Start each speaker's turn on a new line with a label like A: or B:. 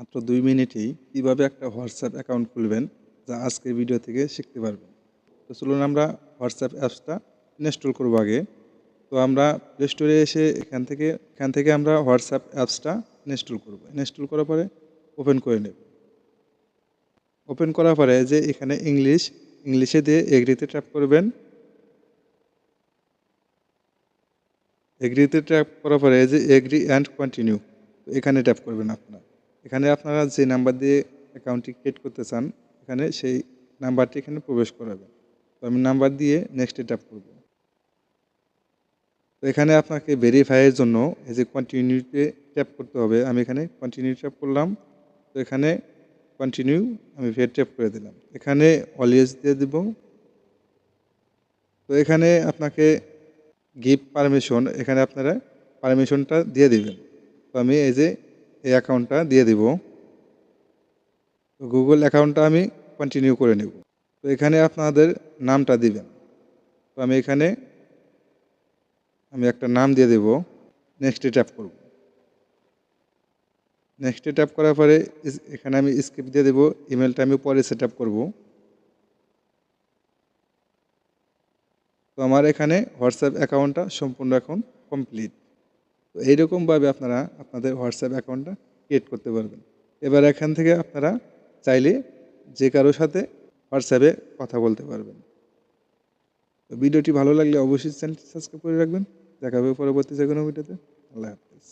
A: মাত্র দুই মিনিটেই কীভাবে একটা হোয়াটসঅ্যাপ অ্যাকাউন্ট খুলবেন যা আজকের ভিডিও থেকে শিখতে পারবেন। তো চলুন আমরা হোয়াটসঅ্যাপ অ্যাপসটা ইনস্টল করব আগে। তো আমরা প্লে স্টোরে এসে এখান থেকে এখান থেকে আমরা হোয়াটসঅ্যাপ অ্যাপসটা ইনস্টল করব। ইনস্টল করার পরে ওপেন করে নেব। ওপেন করার পরে যে এখানে ইংলিশ, ইংলিশে দিয়ে এগ্রিতে ট্যাপ করবেন। এগ্রিতে ট্যাপ করার পরে যে এগ্রি অ্যান্ড কন্টিনিউ এখানে ট্যাপ করবেন আপনারা। এখানে আপনারা যে নাম্বার দিয়ে অ্যাকাউন্টটি ক্রিয়েট করতে চান, এখানে সেই নাম্বারটি এখানে প্রবেশ করাবেন তো আমি নাম্বার দিয়ে নেক্সটে ট্যাপ করব। তো এখানে আপনাকে ভেরিফাইয়ের জন্য এই যে কন্টিনিউতে ট্যাপ করতে হবে। আমি এখানে কন্টিনিউ ট্যাপ করলাম। তো এখানে কন্টিনিউ আমি ফের ট্যাপ করে দিলাম। এখানে অলওয়েজ দিয়ে দেব। তো এখানে আপনাকে গিভ পারমিশন এখানে আপনারা পারমিশনটা দিয়ে দিবেন। তো আমি এই যে এই অ্যাকাউন্টটা দিয়ে দিব। তো গুগল অ্যাকাউন্টটা আমি কন্টিনিউ করে নেব। তো এখানে আপনাদের নামটা দিবেন। তো আমি এখানে আমি একটা নাম দিয়ে দেব। নেক্সটে ট্যাপ করব। নেক্সটে ট্যাপ করার পরে এখানে আমি স্কিপ দিয়ে দেবো। ইমেলটা আমি পরে সেট আপ করব। তো আমার এখানে হোয়াটসঅ্যাপ অ্যাকাউন্টটা সম্পূর্ণ এখন কমপ্লিট তো এইরকমভাবে আপনারা আপনাদের হোয়াটসঅ্যাপ অ্যাকাউন্টটা ক্রিয়েট করতে পারবেন। এবার এখান থেকে আপনারা চাইলে যে কারোর সাথে হোয়াটসঅ্যাপে কথা বলতে পারবেন। তো ভিডিওটি ভালো লাগলে অবশ্যই চ্যানেলটি সাবস্ক্রাইব করে রাখবেন। দেখাবে পরবর্তী যে কোনো ভিডিওতে। আল্লাহ হাফিজ।